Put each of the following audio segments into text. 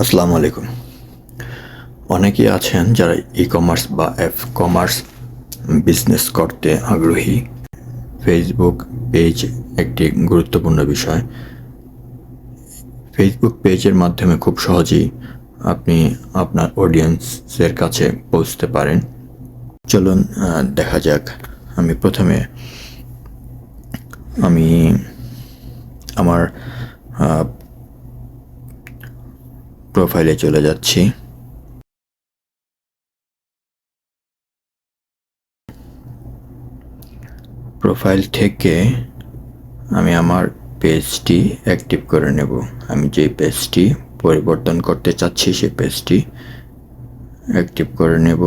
আসসালামু আলাইকুম। অনেকেই আছেন যারা ই কমার্স বা অ্যাপ কমার্স বিজনেস করতে আগ্রহী। ফেসবুক পেজ একটি গুরুত্বপূর্ণ বিষয়। ফেসবুক পেজের মাধ্যমে খুব সহজেই আপনি আপনার অডিয়েন্সের কাছে পৌঁছতে পারেন। চলুন দেখা যাক। আমি প্রথমে আমি আমার প্রোফাইলে চলে যাচ্ছি। প্রোফাইল থেকে আমি আমার পেজটি অ্যাক্টিভ করে নেব। আমি যে পেজটি পরিবর্তন করতে চাচ্ছি সে পেজটি অ্যাক্টিভ করে নেব।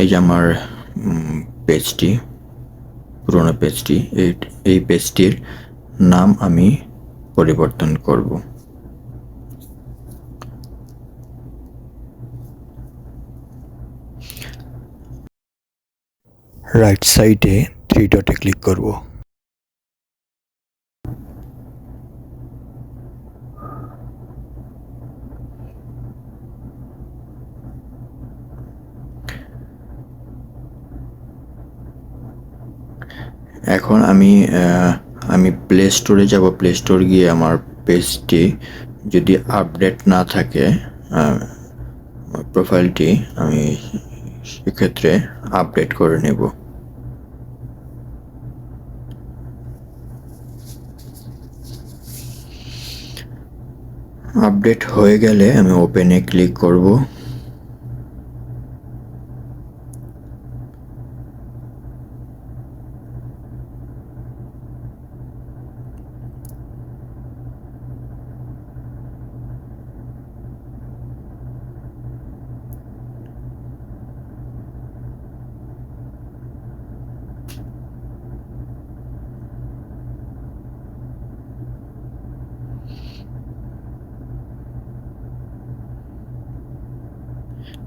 এই যে আমার পেজটি পুরোনো পেজটি এই এই পেজটির নাম আমি পরিবর্তন করব। রাইট সাইডে থ্রি ডটে ক্লিক করব। এখন আমি আমি প্লে স্টোরে যাব। প্লে স্টোর গিয়ে আমার পেজটি যদি আপডেট না থাকে প্রোফাইলটি আমি সেক্ষেত্রে আপডেট করে নেব। আপডেট হয়ে গেলে আমি ওপেনে ক্লিক করব।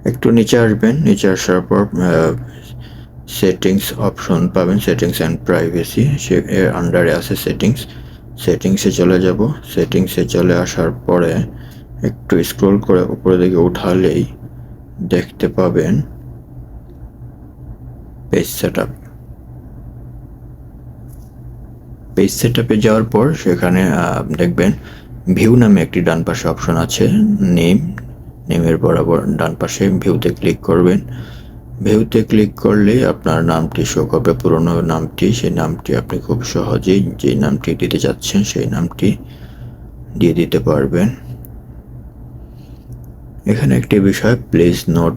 একটু নিচে আসবেন, নিচে আসার পর সেটিংস অপশন পাবেন সেটিংস অ্যান্ড প্রাইভেসি সে এর আন্ডারে আছে সেটিংস সেটিংসে চলে যাব সেটিংসে চলে আসার পরে একটু স্ক্রল করে উপরে দিকে উঠালেই দেখতে পাবেন page set up page set আপে যাওয়ার পর সেখানে দেখবেন ভিউ নামে একটি ডান পাশে অপশন আছে নেম নেমের বরাবর ডান পাশে ভিউতে ক্লিক করবেন। ভিউতে ক্লিক করলে আপনার নামটি শো করবে। পুরনো নামটি সেই নামটি আপনি খুব সহজেই যে নামটি দিতে চাচ্ছেন সেই নামটি দিয়ে দিতে পারবেন। এখানে একটি বিষয় প্লিজ নোট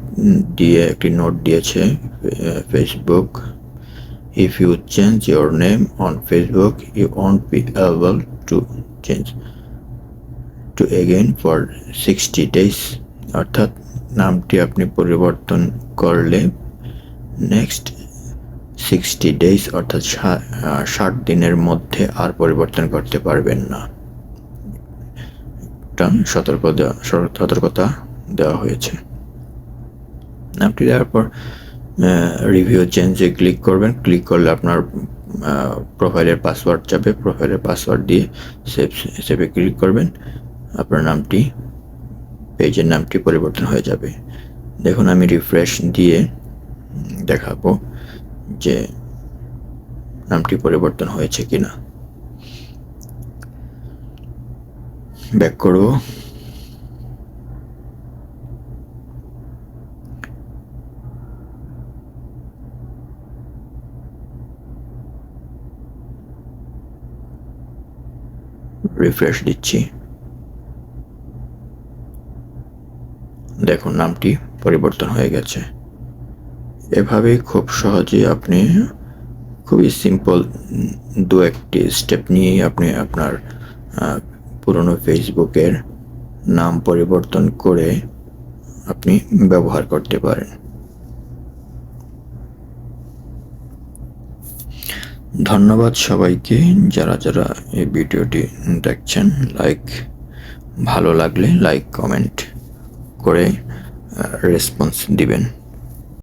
দিয়ে একটি নোট দিয়েছে Facebook. If you change your name on Facebook, you won't be able to change to again for 60 days. অর্থাৎ নামটি আপনি পরিবর্তন করলে নেক্সট সিক্সটি ডেজ অর্থাৎ ষাট দিনের মধ্যে আর পরিবর্তন করতে পারবেন না। একটা সতর্ক দেওয়া সতর্কতা দেওয়া হয়েছে। নামটি দেওয়ার পর রিভিউ চেঞ্জে ক্লিক করবেন। ক্লিক করলে আপনার প্রোফাইলের পাসওয়ার্ড যাবে। প্রোফাইলের পাসওয়ার্ড দিয়ে সেভ সেভে ক্লিক করবেন। আপনার নামটি পেজের নামটি পরিবর্তন হয়ে যাবে। দেখুন, আমি রিফ্রেশ দিয়ে দেখাবো যে নামটি পরিবর্তন হয়েছে কিনা। ব্যাক করব। রিফ্রেশ দিচ্ছি। দেখুন, নামটি পরিবর্তন হয়ে গেছে। এভাবেই খুব সহজেই আপনি খুবই সিম্পল দু একটি স্টেপ নিয়েই আপনি আপনার পুরনো ফেসবুকের নাম পরিবর্তন করে আপনি ব্যবহার করতে পারেন। ধন্যবাদ সবাইকে। যারা যারা এই ভিডিওটি দেখছেন লাইক ভালো লাগলে লাইক কমেন্ট করে রেসপন্স দিবেন।